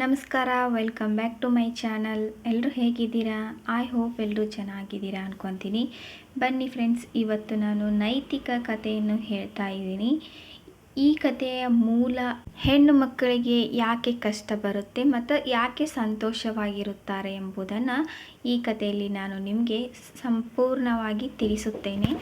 ನಮಸ್ಕಾರ welcome back to my channel ಎಲ್ಲರೂ ಹೇಗಿದ್ದೀರಾ? ಐ ಹೋಪ್ ಎಲ್ಲರೂ ಚೆನ್ನಾಗಿದ್ದೀರಾ ಅಂದ್ಕೊತೀನಿ ಬನ್ನಿ ಫ್ರೆಂಡ್ಸ್ ಇವತ್ತು ನಾನು ನೈತಿಕ ಕಥೆಯನ್ನು ಹೇಳ್ತಾ ಇದ್ದೀನಿ. ಈ ಕಥೆಯ ಮೂಲ ಹೆಣ್ಣು ಮಕ್ಕಳಿಗೆ ಯಾಕೆ ಕಷ್ಟ ಬರುತ್ತೆ ಮತ್ತು ಯಾಕೆ ಸಂತೋಷವಾಗಿರುತ್ತಾರೆ ಎಂಬುದನ್ನು ಈ ಕಥೆಯಲ್ಲಿ ನಾನು ನಿಮಗೆ ಸಂಪೂರ್ಣವಾಗಿ ತಿಳಿಸುತ್ತೇನೆ.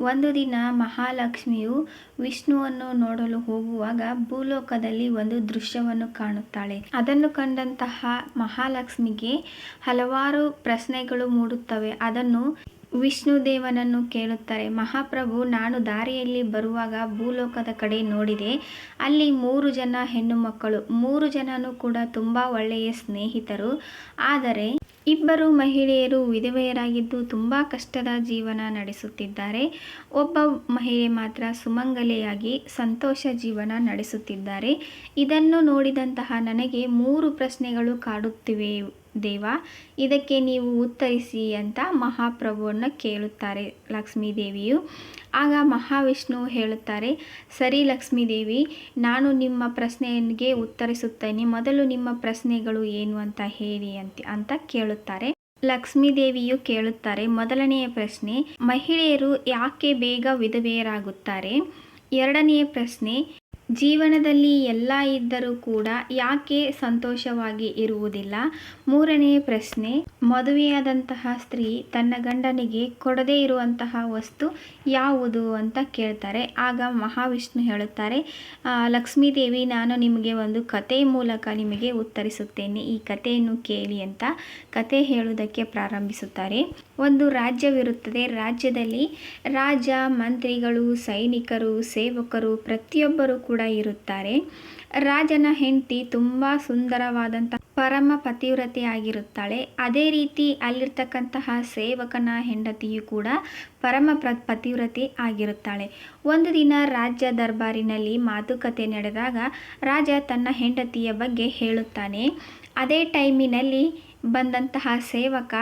ಒಂದು ದಿನ ಮಹಾಲಕ್ಷ್ಮಿಯು ವಿಷ್ಣುವನ್ನು ನೋಡಲು ಹೋಗುವಾಗ ಭೂಲೋಕದಲ್ಲಿ ಒಂದು ದೃಶ್ಯವನ್ನು ಕಾಣುತ್ತಾಳೆ. ಅದನ್ನು ಕಂಡಂತಹ ಮಹಾಲಕ್ಷ್ಮಿಗೆ ಹಲವಾರು ಪ್ರಶ್ನೆಗಳು ಮೂಡುತ್ತವೆ. ಅದನ್ನು ವಿಷ್ಣುದೇವನನ್ನು ಕೇಳುತ್ತಾರೆ. ಮಹಾಪ್ರಭು, ನಾನು ದಾರಿಯಲ್ಲಿ ಬರುವಾಗ ಭೂಲೋಕದ ಕಡೆ ನೋಡಿದೆ. ಅಲ್ಲಿ ಮೂರು ಜನ ಹೆಣ್ಣು ಮಕ್ಕಳು ಮೂರು ಜನನು ಕೂಡ ತುಂಬ ಒಳ್ಳೆಯ ಸ್ನೇಹಿತರು. ಆದರೆ ಇಬ್ಬರು ಮಹಿಳೆಯರು ವಿಧವೆಯರಾಗಿದ್ದು ತುಂಬ ಕಷ್ಟದ ಜೀವನ ನಡೆಸುತ್ತಿದ್ದಾರೆ. ಒಬ್ಬ ಮಹಿಳೆ ಮಾತ್ರ ಸುಮಂಗಲೆಯಾಗಿ ಸಂತೋಷ ಜೀವನ ನಡೆಸುತ್ತಿದ್ದಾರೆ. ಇದನ್ನು ನೋಡಿದಂತಹ ನನಗೆ ಮೂರು ಪ್ರಶ್ನೆಗಳು ಕಾಡುತ್ತಿವೆ. ದೇವ, ಇದಕ್ಕೆ ನೀವು ಉತ್ತರಿಸಿ ಅಂತ ಮಹಾಪ್ರಭುವನ್ನು ಕೇಳುತ್ತಾರೆ ಲಕ್ಷ್ಮೀದೇವಿಯು. ಆಗ ಮಹಾವಿಷ್ಣು ಹೇಳುತ್ತಾರೆ, ಸರಿ ಲಕ್ಷ್ಮೀದೇವಿ, ನಾನು ನಿಮ್ಮ ಪ್ರಶ್ನೆಗೆ ಉತ್ತರಿಸುತ್ತೇನೆ. ಮೊದಲು ನಿಮ್ಮ ಪ್ರಶ್ನೆಗಳು ಏನು ಅಂತ ಹೇಳಿ ಅಂತ ಅಂತ ಕೇಳುತ್ತಾರೆ. ಲಕ್ಷ್ಮೀದೇವಿಯು ಕೇಳುತ್ತಾರೆ, ಮೊದಲನೆಯ ಪ್ರಶ್ನೆ, ಮಹಿಳೆಯರು ಯಾಕೆ ಬೇಗ ವಿಧವೆಯರಾಗುತ್ತಾರೆ? ಎರಡನೆಯ ಪ್ರಶ್ನೆ ಜೀವನದಲ್ಲಿ ಎಲ್ಲ ಇದ್ದರೂ ಕೂಡ ಯಾಕೆ ಸಂತೋಷವಾಗಿ ಇರುವುದಿಲ್ಲ? ಮೂರನೇ ಪ್ರಶ್ನೆ, ಮದುವೆಯಾದಂತಹ ಸ್ತ್ರೀ ತನ್ನ ಗಂಡನಿಗೆ ಕೊಡದೇ ಇರುವಂತಹ ವಸ್ತು ಯಾವುದು ಅಂತ ಕೇಳ್ತಾರೆ. ಆಗ ಮಹಾವಿಷ್ಣು ಹೇಳುತ್ತಾರೆ ಲಕ್ಷ್ಮೀದೇವಿ, ನಾನು ನಿಮಗೆ ಒಂದು ಕತೆ ಮೂಲಕ ನಿಮಗೆ ಉತ್ತರಿಸುತ್ತೇನೆ. ಈ ಕಥೆಯನ್ನು ಕೇಳಿ ಅಂತ ಕತೆ ಹೇಳುವುದಕ್ಕೆ ಪ್ರಾರಂಭಿಸುತ್ತಾರೆ. ಒಂದು ರಾಜ್ಯವಿರುತ್ತದೆ. ರಾಜ್ಯದಲ್ಲಿ ರಾಜ, ಮಂತ್ರಿಗಳು, ಸೈನಿಕರು, ಸೇವಕರು ಪ್ರತಿಯೊಬ್ಬರು ಕೂಡ ಇರುತ್ತಾರೆ. ರಾಜನ ಹೆಂಡತಿ ತುಂಬ ಸುಂದರವಾದಂಥ ಪರಮ ಪತಿವ್ರತೆ ಆಗಿರುತ್ತಾಳೆ ಅದೇ ರೀತಿ ಅಲ್ಲಿರ್ತಕ್ಕಂತಹ ಸೇವಕನ ಹೆಂಡತಿಯು ಕೂಡ ಪರಮ ಪ್ರ, ಪತಿವ್ರತೆ ಆಗಿರುತ್ತಾಳೆ. ಒಂದು ದಿನ ರಾಜ್ಯ ದರ್ಬಾರಿನಲ್ಲಿ ಮಾತುಕತೆ ನಡೆದಾಗ ರಾಜ ತನ್ನ ಹೆಂಡತಿಯ ಬಗ್ಗೆ ಹೇಳುತ್ತಾನೆ. ಅದೇ ಟೈಮಿನಲ್ಲಿ ಬಂದಂತಹ ಸೇವಕ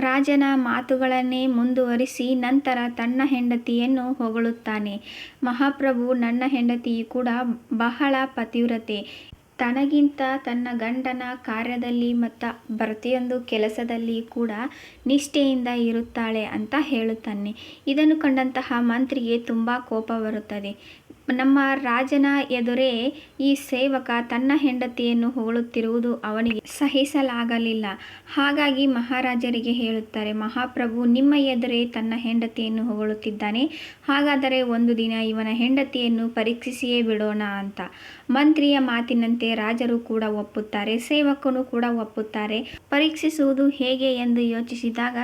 ರಾಜನ ಮಾತುಗಳನ್ನೇ ಮುಂದುವರಿಸಿ ನಂತರ ತನ್ನ ಹೆಂಡತಿಯನ್ನು ಹೊಗಳುತ್ತಾನೆ. ಮಹಾಪ್ರಭು ನನ್ನ ಹೆಂಡತಿಯು ಕೂಡ ಬಹಳ ಪತಿವ್ರತೆ. ತನಗಿಂತ ತನ್ನ ಗಂಡನ ಕಾರ್ಯದಲ್ಲಿ ಮತ್ತು ಪ್ರತಿಯೊಂದು ಕೆಲಸದಲ್ಲಿ ಕೂಡ ನಿಷ್ಠೆಯಿಂದ ಇರುತ್ತಾಳೆ ಅಂತ ಹೇಳುತ್ತಾನೆ. ಇದನ್ನು ಕಂಡಂತಹ ಮಂತ್ರಿಗೆ ತುಂಬ ಕೋಪ ಬರುತ್ತದೆ. ನಮ್ಮ ರಾಜನ ಎದುರೇ ಈ ಸೇವಕ ತನ್ನ ಹೆಂಡತಿಯನ್ನು ಹೊಗಳುತ್ತಿರುವುದು ಅವನಿಗೆ ಸಹಿಸಲಾಗಲಿಲ್ಲ. ಹಾಗಾಗಿ ಮಹಾರಾಜರಿಗೆ ಹೇಳುತ್ತಾರೆ, ಮಹಾಪ್ರಭು, ನಿಮ್ಮ ಎದುರೇ ತನ್ನ ಹೆಂಡತಿಯನ್ನು ಹೊಗಳುತ್ತಿದ್ದಾನೆ. ಹಾಗಾದರೆ ಒಂದು ದಿನ ಇವನ ಹೆಂಡತಿಯನ್ನು ಪರೀಕ್ಷಿಸಿಯೇ ಬಿಡೋಣ ಅಂತ. ಮಂತ್ರಿಯ ಮಾತಿನಂತೆ ರಾಜರು ಕೂಡ ಒಪ್ಪುತ್ತಾರೆ, ಸೇವಕನು ಕೂಡ ಒಪ್ಪುತ್ತಾರೆ. ಪರೀಕ್ಷಿಸುವುದು ಹೇಗೆ ಎಂದು ಯೋಚಿಸಿದಾಗ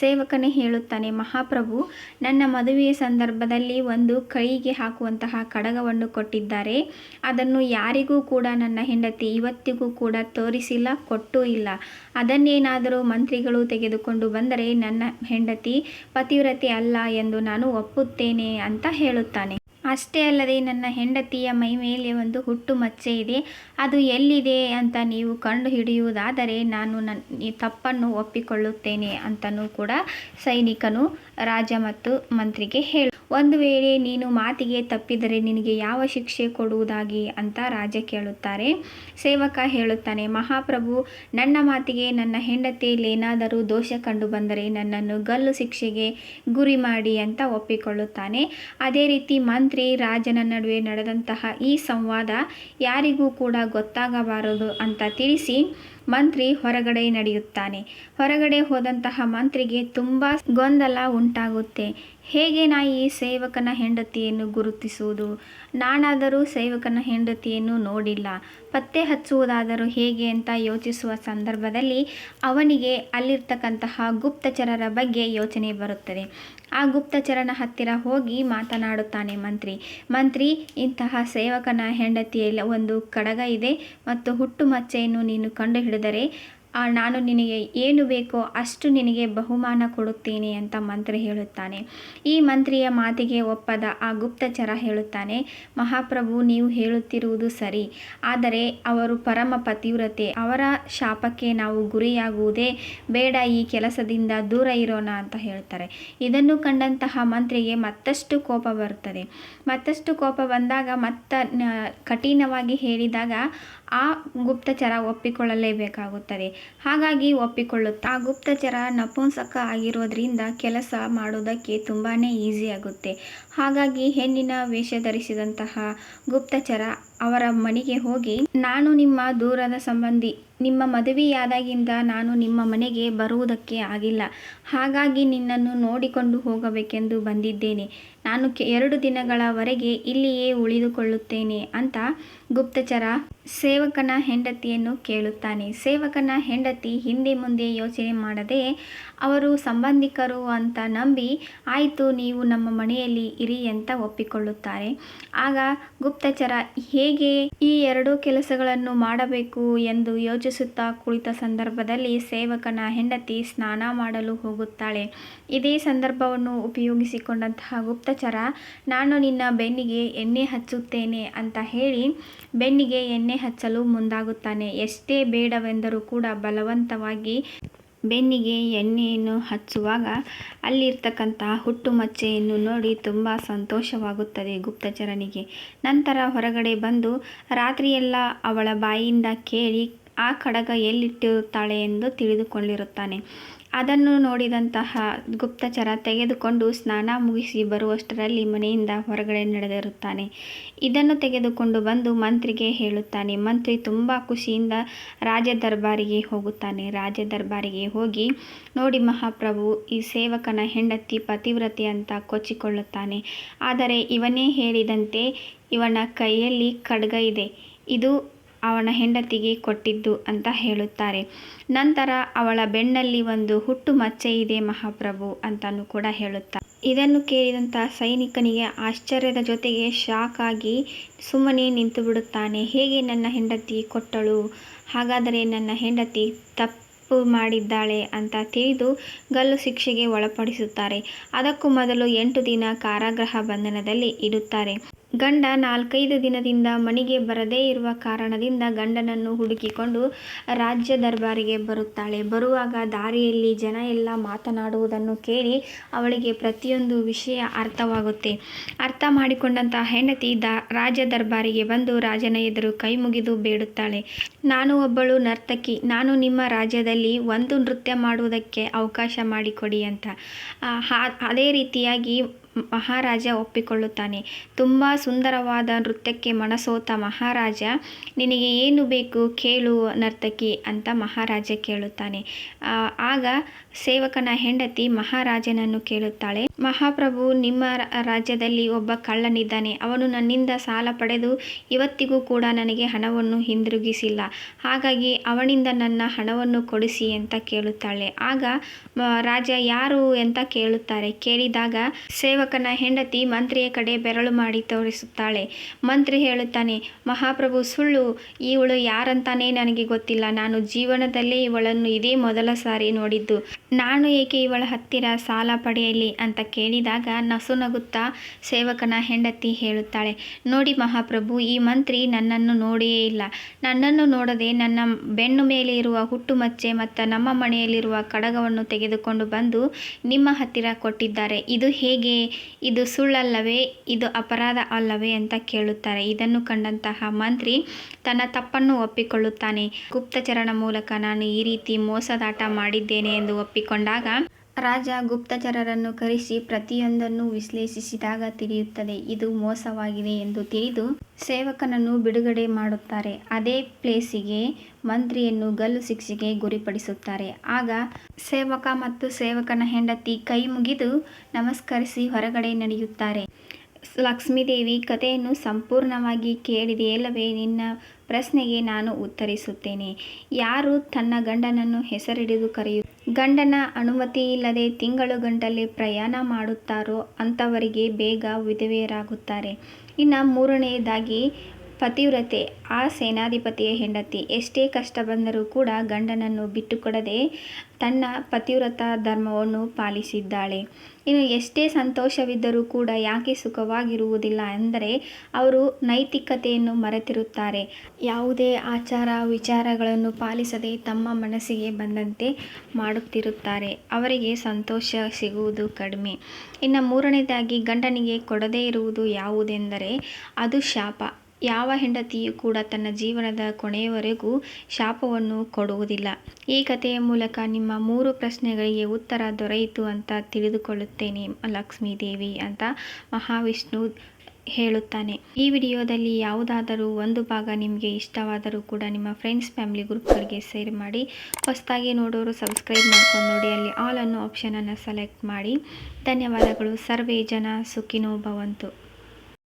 ಸೇವಕನೇ ಹೇಳುತ್ತಾನೆ, ಮಹಾಪ್ರಭು, ನನ್ನ ಮದುವೆಯ ಸಂದರ್ಭದಲ್ಲಿ ಒಂದು ಕೈಗೆ ಹಾಕುವಂತಹ ಕಡಗವನ್ನು ಕೊಟ್ಟಿದ್ದಾರೆ. ಅದನ್ನು ಯಾರಿಗೂ ಕೂಡ ನನ್ನ ಹೆಂಡತಿ ಇವತ್ತಿಗೂ ಕೂಡ ತೋರಿಸಿಲ್ಲ, ಕೊಟ್ಟೂ ಇಲ್ಲ. ಅದನ್ನೇನಾದರೂ ಮಂತ್ರಿಗಳು ತೆಗೆದುಕೊಂಡು ಬಂದರೆ ನನ್ನ ಹೆಂಡತಿ ಪತಿವ್ರತೆ ಅಲ್ಲ ಎಂದು ನಾನು ಒಪ್ಪುತ್ತೇನೆ, ಅಂತ ಹೇಳುತ್ತಾನೆ. ಅಷ್ಟೇ ಅಲ್ಲದೆ ನನ್ನ ಹೆಂಡತಿಯ ಮೈ ಮೇಲೆ ಒಂದು ಹುಟ್ಟು ಮಚ್ಚೆ ಇದೆ. ಅದು ಎಲ್ಲಿದೆ ಅಂತ ನೀವು ಕಂಡು ಹಿಡಿಯುವುದಾದರೆ ನಾನು ನನ್ನ ತಪ್ಪನ್ನು ಒಪ್ಪಿಕೊಳ್ಳುತ್ತೇನೆ ಅಂತಲೂ ಕೂಡ ಸೈನಿಕನು ರಾಜ ಮತ್ತು ಮಂತ್ರಿಗೆ ಹೇಳು. ಒಂದು ವೇಳೆ ನೀನು ಮಾತಿಗೆ ತಪ್ಪಿದರೆ ನಿನಗೆ ಯಾವ ಶಿಕ್ಷೆ ಕೊಡುವುದಾಗಿ ಅಂತ ರಾಜ ಕೇಳುತ್ತಾರೆ. ಸೇವಕ ಹೇಳುತ್ತಾನೆ, ಮಹಾಪ್ರಭು, ನನ್ನ ಮಾತಿಗೆ ನನ್ನ ಹೆಂಡತಿಯಲ್ಲಿ ಏನಾದರೂ ದೋಷ ಕಂಡು ಬಂದರೆ ನನ್ನನ್ನು ಗಲ್ಲು ಶಿಕ್ಷೆಗೆ ಗುರಿ ಮಾಡಿ ಅಂತ ಒಪ್ಪಿಕೊಳ್ಳುತ್ತಾನೆ. ಅದೇ ರೀತಿ ಮಂತ್ರಿ ರಾಜನ ನಡುವೆ ನಡೆದಂತಹ ಈ ಸಂವಾದ ಯಾರಿಗೂ ಕೂಡ ಗೊತ್ತಾಗಬಾರದು ಅಂತ ತಿಳಿಸಿ ಮಂತ್ರಿ ಹೊರಗಡೆ ನಡೆಯುತ್ತಾನೆ. ಹೊರಗಡೆ ಹೋದಂತಹ ಮಂತ್ರಿಗೆ ತುಂಬ ಗೊಂದಲ ಉಂಟಾಗುತ್ತೆ. ಹೇಗೆ ನಾಯಿ ಸೇವಕನ ಹೆಂಡತಿಯನ್ನು ಗುರುತಿಸುವುದು? ನಾನಾದರೂ ಸೇವಕನ ಹೆಂಡತಿಯನ್ನು ನೋಡಿಲ್ಲ. ಪತ್ತೆ ಹಚ್ಚುವುದಾದರೂ ಹೇಗೆ ಅಂತ ಯೋಚಿಸುವ ಸಂದರ್ಭದಲ್ಲಿ ಅವನಿಗೆ ಅಲ್ಲಿರ್ತಕ್ಕಂತಹ ಗುಪ್ತಚರರ ಬಗ್ಗೆ ಯೋಚನೆ ಬರುತ್ತದೆ. ಆ ಗುಪ್ತಚರನ ಹತ್ತಿರ ಹೋಗಿ ಮಾತನಾಡುತ್ತಾನೆ ಮಂತ್ರಿ. ಮಂತ್ರಿ, ಇಂತಹ ಸೇವಕನ ಹೆಂಡತಿಯಲ್ಲಿ ಒಂದು ಕಡಗ ಇದೆ ಮತ್ತು ಹುಟ್ಟುಮಚ್ಚೆಯನ್ನು ನೀನು ಕಂಡು ಹಿಡಿದರೆ ಆ, ನಾನು ನಿನಗೆ ಏನು ಬೇಕೋ ಅಷ್ಟು ನಿನಗೆ ಬಹುಮಾನ ಕೊಡುತ್ತೇನೆ ಅಂತ ಮಂತ್ರಿ ಹೇಳುತ್ತಾನೆ. ಈ ಮಂತ್ರಿಯ ಮಾತಿಗೆ ಒಪ್ಪದ ಆ ಗುಪ್ತಚರ ಹೇಳುತ್ತಾನೆ, ಮಹಾಪ್ರಭು, ನೀವು ಹೇಳುತ್ತಿರುವುದು ಸರಿ. ಆದರೆ ಅವರು ಪರಮ ಪತಿವ್ರತೆ. ಅವರ ಶಾಪಕ್ಕೆ ನಾವು ಗುರಿಯಾಗುವುದೇ ಬೇಡ, ಈ ಕೆಲಸದಿಂದ ದೂರ ಇರೋಣ ಅಂತ ಹೇಳ್ತಾರೆ. ಇದನ್ನು ಕಂಡಂತಹ ಮಂತ್ರಿಗೆ ಮತ್ತಷ್ಟು ಕೋಪ ಬರುತ್ತದೆ. ಮತ್ತಷ್ಟು ಕೋಪ ಬಂದಾಗ ಮತ್ತ ಕಠಿಣವಾಗಿ ಹೇಳಿದಾಗ ಆ ಗುಪ್ತಚರ ಒಪ್ಪಿಕೊಳ್ಳಲೇಬೇಕಾಗುತ್ತದೆ. ಹಾಗಾಗಿ ಒಪ್ಪಿಕೊಳ್ಳುತ್ತಾ ಆ ಗುಪ್ತಚರ ನಪುಂಸಕ ಆಗಿರೋದ್ರಿಂದ ಕೆಲಸ ಮಾಡೋದಕ್ಕೆ ತುಂಬಾ ಈಸಿ ಆಗುತ್ತೆ. ಹಾಗಾಗಿ ಹೆಣ್ಣಿನ ವೇಷ ಧರಿಸಿದಂತಹ ಗುಪ್ತಚರ ಅವರ ಮನೆಗೆ ಹೋಗಿ, ನಾನು ನಿಮ್ಮ ದೂರದ ಸಂಬಂಧಿ. ನಿಮ್ಮ ಮದುವೆಯಾದಾಗಿಂದ ನಾನು ನಿಮ್ಮ ಮನೆಗೆ ಬರುವುದಕ್ಕೆ ಆಗಿಲ್ಲ. ಹಾಗಾಗಿ ನಿನ್ನನ್ನು ನೋಡಿಕೊಂಡು ಹೋಗಬೇಕೆಂದು ಬಂದಿದ್ದೇನೆ. ನಾನು ಎರಡು ದಿನಗಳವರೆಗೆ ಇಲ್ಲಿಯೇ ಉಳಿದುಕೊಳ್ಳುತ್ತೇನೆ ಅಂತ ಗುಪ್ತಚರ ಸೇವಕನ ಹೆಂಡತಿಯನ್ನು ಕೇಳುತ್ತಾನೆ. ಸೇವಕನ ಹೆಂಡತಿ ಹಿಂದೆ ಮುಂದೆ ಯೋಚನೆ ಮಾಡದೆ, ಅವರು ಸಂಬಂಧಿಕರು ಅಂತ ನಂಬಿ, ಆಯಿತು, ನೀವು ನಮ್ಮ ಮನೆಯಲ್ಲಿ ಇರಿ ಅಂತ ಒಪ್ಪಿಕೊಳ್ಳುತ್ತಾರೆ. ಆಗ ಗುಪ್ತಚರ ಹೇಗೆ ಈ ಎರಡು ಕೆಲಸಗಳನ್ನು ಮಾಡಬೇಕು ಎಂದು ಯೋಚಿಸುತ್ತಾ ಕುಳಿತ ಸಂದರ್ಭದಲ್ಲಿ ಸೇವಕನ ಹೆಂಡತಿ ಸ್ನಾನ ಮಾಡಲು ಹೋಗುತ್ತಾಳೆ. ಇದೇ ಸಂದರ್ಭವನ್ನು ಉಪಯೋಗಿಸಿಕೊಂಡಂತಹ ಗುಪ್ತಚರ, ನಾನು ನಿನ್ನ ಬೆನ್ನಿಗೆ ಎಣ್ಣೆ ಹಚ್ಚುತ್ತೇನೆ ಅಂತ ಹೇಳಿ ಬೆನ್ನಿಗೆ ಎಣ್ಣೆ ಹಚ್ಚಲು ಮುಂದಾಗುತ್ತಾನೆ. ಎಷ್ಟೇ ಬೇಡವೆಂದರೂ ಕೂಡ ಬಲವಂತವಾಗಿ ಬೆನ್ನಿಗೆ ಎಣ್ಣೆಯನ್ನು ಹಚ್ಚುವಾಗ ಅಲ್ಲಿರ್ತಕ್ಕಂತಹ ಹುಟ್ಟು ಮಚ್ಚೆಯನ್ನು ನೋಡಿ ತುಂಬ ಸಂತೋಷವಾಗುತ್ತದೆ ಗುಪ್ತಚರನಿಗೆ. ನಂತರ ಹೊರಗಡೆ ಬಂದು ರಾತ್ರಿಯೆಲ್ಲ ಅವಳ ಬಾಯಿಯಿಂದ ಕೇಳಿ, ಆ ಕಡಗ ಎಲ್ಲಿಟ್ಟಿರುತ್ತಾಳೆ ಎಂದು ತಿಳಿದುಕೊಂಡಿರುತ್ತಾನೆ ಅದನ್ನು ನೋಡಿದಂತಹ ಗುಪ್ತಚರ ತೆಗೆದುಕೊಂಡು ಸ್ನಾನ ಮುಗಿಸಿ ಬರುವಷ್ಟರಲ್ಲಿ ಮನೆಯಿಂದ ಹೊರಗಡೆ ನಡೆದಿರುತ್ತಾನೆ. ಇದನ್ನು ತೆಗೆದುಕೊಂಡು ಬಂದು ಮಂತ್ರಿಗೆ ಹೇಳುತ್ತಾನೆ, ಮಂತ್ರಿ ತುಂಬ ಖುಷಿಯಿಂದ ರಾಜ ದರ್ಬಾರಿಗೆ ಹೋಗುತ್ತಾನೆ. ರಾಜ ದರ್ಬಾರಿಗೆ ಹೋಗಿ ನೋಡಿ ಮಹಾಪ್ರಭು, ಈ ಸೇವಕನ ಹೆಂಡತಿ ಪತಿವ್ರತೆ ಅಂತ ಕೊಚ್ಚಿಕೊಳ್ಳುತ್ತಾನೆ. ಆದರೆ ಇವನೇ ಹೇಳಿದಂತೆ ಇವನ ಕೈಯಲ್ಲಿ ಖಡ್ಗ ಇದೆ. ಇದು ಅವನ ಹೆಂಡತಿಗೆ ಕೊಟ್ಟಿದ್ದು ಅಂತ ಹೇಳುತ್ತಾರೆ. ನಂತರ ಅವಳ ಬೆನ್ನಲ್ಲಿ ಒಂದು ಹುಟ್ಟು ಮಚ್ಚೆ ಇದೆ ಮಹಾಪ್ರಭು ಅಂತಾನೂ ಕೂಡ ಹೇಳುತ್ತಾರೆ ಇದನ್ನು ಕೇಳಿದಂಥ ಸೈನಿಕನಿಗೆ ಆಶ್ಚರ್ಯದ ಜೊತೆಗೆ ಶಾಕ್ ಆಗಿ ಸುಮ್ಮನೆ ನಿಂತು ಬಿಡುತ್ತಾನೆ ಹೇಗೆ ನನ್ನ ಹೆಂಡತಿ ಕೊಟ್ಟಳು? ಹಾಗಾದರೆ ನನ್ನ ಹೆಂಡತಿ ತಪ್ಪು ಮಾಡಿದ್ದಾಳೆ ಅಂತ ತಿಳಿದು ಗಲ್ಲು ಶಿಕ್ಷೆಗೆ ಒಳಪಡಿಸುತ್ತಾರೆ. ಅದಕ್ಕೂ ಮೊದಲು ಎಂಟು ದಿನ ಕಾರಾಗೃಹ ಬಂಧನದಲ್ಲಿ ಇಡುತ್ತಾರೆ. ಗಂಡ ನಾಲ್ಕೈದು ದಿನದಿಂದ ಮನೆಗೆ ಬರದೇ ಇರುವ ಕಾರಣದಿಂದ ಗಂಡನನ್ನು ಹುಡುಕಿಕೊಂಡು ರಾಜ್ಯ ದರ್ಬಾರಿಗೆ ಬರುತ್ತಾಳೆ. ಬರುವಾಗ ದಾರಿಯಲ್ಲಿ ಜನ ಎಲ್ಲ ಮಾತನಾಡುವುದನ್ನು ಕೇಳಿ ಅವಳಿಗೆ ಪ್ರತಿಯೊಂದು ವಿಷಯ ಅರ್ಥವಾಗುತ್ತೆ. ಅರ್ಥ ಮಾಡಿಕೊಂಡಂತಹ ಹೆಂಡತಿ ದ ರಾಜ್ಯ ದರ್ಬಾರಿಗೆ ಬಂದು ರಾಜನ ಎದುರು ಕೈ ಮುಗಿದು ಬೇಡುತ್ತಾಳೆ. ನಾನು ಒಬ್ಬಳು ನರ್ತಕಿ. ನಾನು ನಿಮ್ಮ ರಾಜ್ಯದಲ್ಲಿ ಒಂದು ನೃತ್ಯ ಮಾಡುವುದಕ್ಕೆ ಅವಕಾಶ ಮಾಡಿಕೊಡಿ ಅಂತ. ಅದೇ ರೀತಿಯಾಗಿ ಮಹಾರಾಜ ಒಪ್ಪಿಕೊಳ್ಳುತ್ತಾನೆ. ತುಂಬ ಸುಂದರವಾದ ನೃತ್ಯಕ್ಕೆ ಮನಸೋತ ಮಹಾರಾಜ, ನಿನಗೆ ಏನು ಬೇಕು ಕೇಳು ನರ್ತಕಿ ಅಂತ ಮಹಾರಾಜ ಕೇಳುತ್ತಾನೆ. ಆಗ ಸೇವಕನ ಹೆಂಡತಿ ಮಹಾರಾಜನನ್ನು ಕೇಳುತ್ತಾಳೆ, ಮಹಾಪ್ರಭು, ನಿಮ್ಮ ರಾಜ್ಯದಲ್ಲಿ ಒಬ್ಬ ಕಳ್ಳನಿದ್ದಾನೆ. ಅವನು ನನ್ನಿಂದ ಸಾಲ ಪಡೆದು ಇವತ್ತಿಗೂ ಕೂಡ ನನಗೆ ಹಣವನ್ನು ಹಿಂದಿರುಗಿಸಿಲ್ಲ. ಹಾಗಾಗಿ ಅವನಿಂದ ನನ್ನ ಹಣವನ್ನು ಕೊಡಿಸಿ ಅಂತ ಕೇಳುತ್ತಾಳೆ. ಆಗ ರಾಜ, ಯಾರು? ಅಂತ ಕೇಳುತ್ತಾರೆ. ಕೇಳಿದಾಗ ಸೇವಕನ ಹೆಂಡತಿ ಮಂತ್ರಿಯ ಕಡೆ ಬೆರಳು ಮಾಡಿ ತೋರಿಸುತ್ತಾಳೆ. ಮಂತ್ರಿ ಹೇಳುತ್ತಾನೆ, ಮಹಾಪ್ರಭು, ಸುಳ್ಳು. ಇವಳು ಯಾರಂತಾನೇ ನನಗೆ ಗೊತ್ತಿಲ್ಲ. ನಾನು ಜೀವನದಲ್ಲೇ ಇವಳನ್ನು ಇದೇ ಮೊದಲ ಸಾರಿ ನೋಡಿದ್ದು. ನಾನು ಏಕೆ ಇವಳ ಹತ್ತಿರ ಸಾಲ ಪಡೆಯಲಿ? ಅಂತ ಕೇಳಿದಾಗ ನಸುನಗುತ್ತಾ ಸೇವಕನ ಹೆಂಡತಿ ಹೇಳುತ್ತಾಳೆ, ನೋಡಿ ಮಹಾಪ್ರಭು, ಈ ಮಂತ್ರಿ ನನ್ನನ್ನು ನೋಡಿಯೇ ಇಲ್ಲ. ನನ್ನನ್ನು ನೋಡದೆ ನನ್ನ ಬೆನ್ನು ಮೇಲೆ ಇರುವ ಹುಟ್ಟುಮಚ್ಚೆ ಮತ್ತು ನಮ್ಮ ಮನೆಯಲ್ಲಿರುವ ಕಡಗವನ್ನು ತೆಗೆದುಕೊಂಡು ಬಂದು ನಿಮ್ಮ ಹತ್ತಿರ ಕೊಟ್ಟಿದ್ದಾರೆ. ಇದು ಹೇಗೆ? ಇದು ಸುಳ್ಳಲ್ಲವೇ? ಇದು ಅಪರಾಧ ಅಲ್ಲವೇ ಅಂತ ಕೇಳುತ್ತಾರೆ. ಇದನ್ನು ಕಂಡಂತಹ ಮಂತ್ರಿ ತನ್ನ ತಪ್ಪನ್ನು ಒಪ್ಪಿಕೊಳ್ಳುತ್ತಾನೆ. ಗುಪ್ತಚರಣ ಮೂಲಕ ನಾನು ಈ ರೀತಿ ಮೋಸದಾಟ ಮಾಡಿದ್ದೇನೆ ಎಂದು ಒಪ್ಪಿಕೊಂಡಾಗ ರಾಜ ಗುಪ್ತಚರರನ್ನು ಕರೆಸಿ ಪ್ರತಿಯೊಂದನ್ನು ವಿಶ್ಲೇಷಿಸಿದಾಗ ತಿಳಿಯುತ್ತದೆ, ಇದು ಮೋಸವಾಗಿದೆ ಎಂದು ತಿಳಿದು ಸೇವಕನನ್ನು ಬಿಡುಗಡೆ ಮಾಡುತ್ತಾರೆ. ಅದೇ ಪ್ಲೇಸಿಗೆ ಮಂತ್ರಿಯನ್ನು ಗಲ್ಲು ಶಿಕ್ಷೆಗೆ ಗುರಿಪಡಿಸುತ್ತಾರೆ. ಆಗ ಸೇವಕ ಮತ್ತು ಸೇವಕನ ಹೆಂಡತಿ ಕೈ ಮುಗಿದು ನಮಸ್ಕರಿಸಿ ಹೊರಗಡೆ ನಡೆಯುತ್ತಾರೆ. ಲಕ್ಷ್ಮೀದೇವಿ ಕಥೆಯನ್ನು ಸಂಪೂರ್ಣವಾಗಿ ಕೇಳಿದೆಯಲ್ಲವೇ ನಿನ್ನ ಪ್ರಶ್ನೆಗೆ ನಾನು ಉತ್ತರಿಸುತ್ತೇನೆ. ಯಾರು ತನ್ನ ಗಂಡನನ್ನು ಹೆಸರಿಡಿದು ಕರೆಯು ಗಂಡನ ಅನುಮತಿ ಇಲ್ಲದೆ ತಿಂಗಳು ಗಂಟಲೆ ಪ್ರಯಾಣ ಮಾಡುತ್ತಾರೋ ಅಂಥವರಿಗೆ ಬೇಗ ವಿಧವೆಯರಾಗುತ್ತಾರೆ. ಇನ್ನು ಮೂರನೆಯದಾಗಿ ಪತಿವ್ರತೆ. ಆ ಸೇನಾಧಿಪತಿಯ ಹೆಂಡತಿ. ಎಷ್ಟೇ ಕಷ್ಟ ಬಂದರೂ ಕೂಡ ಗಂಡನನ್ನು ಬಿಟ್ಟುಕೊಡದೆ ತನ್ನ ಪತಿವ್ರತ ಧರ್ಮವನ್ನು ಪಾಲಿಸಿದ್ದಾಳೆ. ಇನ್ನು ಎಷ್ಟೇ ಸಂತೋಷವಿದ್ದರೂ ಕೂಡ ಯಾಕೆ ಸುಖವಾಗಿರುವುದಿಲ್ಲ ಅಂದರೆ ಅವರು ನೈತಿಕತೆಯನ್ನು ಮರೆತಿರುತ್ತಾರೆ. ಯಾವುದೇ ಆಚಾರ ವಿಚಾರಗಳನ್ನು ಪಾಲಿಸದೆ ತಮ್ಮ ಮನಸ್ಸಿಗೆ ಬಂದಂತೆ ಮಾಡುತ್ತಿರುತ್ತಾರೆ. ಅವರಿಗೆ ಸಂತೋಷ ಸಿಗುವುದು ಕಡಿಮೆ. ಇನ್ನು ಮೂರನೇದಾಗಿ ಗಂಡನಿಗೆ ಕೊಡದೇ ಇರುವುದು ಯಾವುದೆಂದರೆ ಅದು ಶಾಪ. ಯಾವ ಹೆಂಡತಿಯೂ ಕೂಡ ತನ್ನ ಜೀವನದ ಕೊನೆಯವರೆಗೂ ಶಾಪವನ್ನು ಕೊಡುವುದಿಲ್ಲ. ಈ ಕಥೆಯ ಮೂಲಕ ನಿಮ್ಮ ಮೂರು ಪ್ರಶ್ನೆಗಳಿಗೆ ಉತ್ತರ ದೊರೆಯಿತು ಅಂತ ತಿಳಿದುಕೊಳ್ಳುತ್ತೇನೆ ಲಕ್ಷ್ಮೀ ದೇವಿ ಅಂತ ಮಹಾವಿಷ್ಣು ಹೇಳುತ್ತಾನೆ. ಈ ವಿಡಿಯೋದಲ್ಲಿ ಯಾವುದಾದರೂ ಒಂದು ಭಾಗ ನಿಮಗೆ ಇಷ್ಟವಾದರೂ ಕೂಡ ನಿಮ್ಮ ಫ್ರೆಂಡ್ಸ್, ಫ್ಯಾಮಿಲಿ ಗ್ರೂಪ್ಗಳಿಗೆ ಶೇರ್ ಮಾಡಿ. ಹೊಸದಾಗಿ ನೋಡೋರು ಸಬ್ಸ್ಕ್ರೈಬ್ ಮಾಡ್ಕೊಂಡು ನೋಡಿ, ಅಲ್ಲಿ ಆಲ್ ಅನ್ನೋ ಆಪ್ಷನನ್ನು ಸೆಲೆಕ್ಟ್ ಮಾಡಿ. ಧನ್ಯವಾದಗಳು. ಸರ್ವೇ ಜನ ಸುಖಿನೋ ಭವಂತು.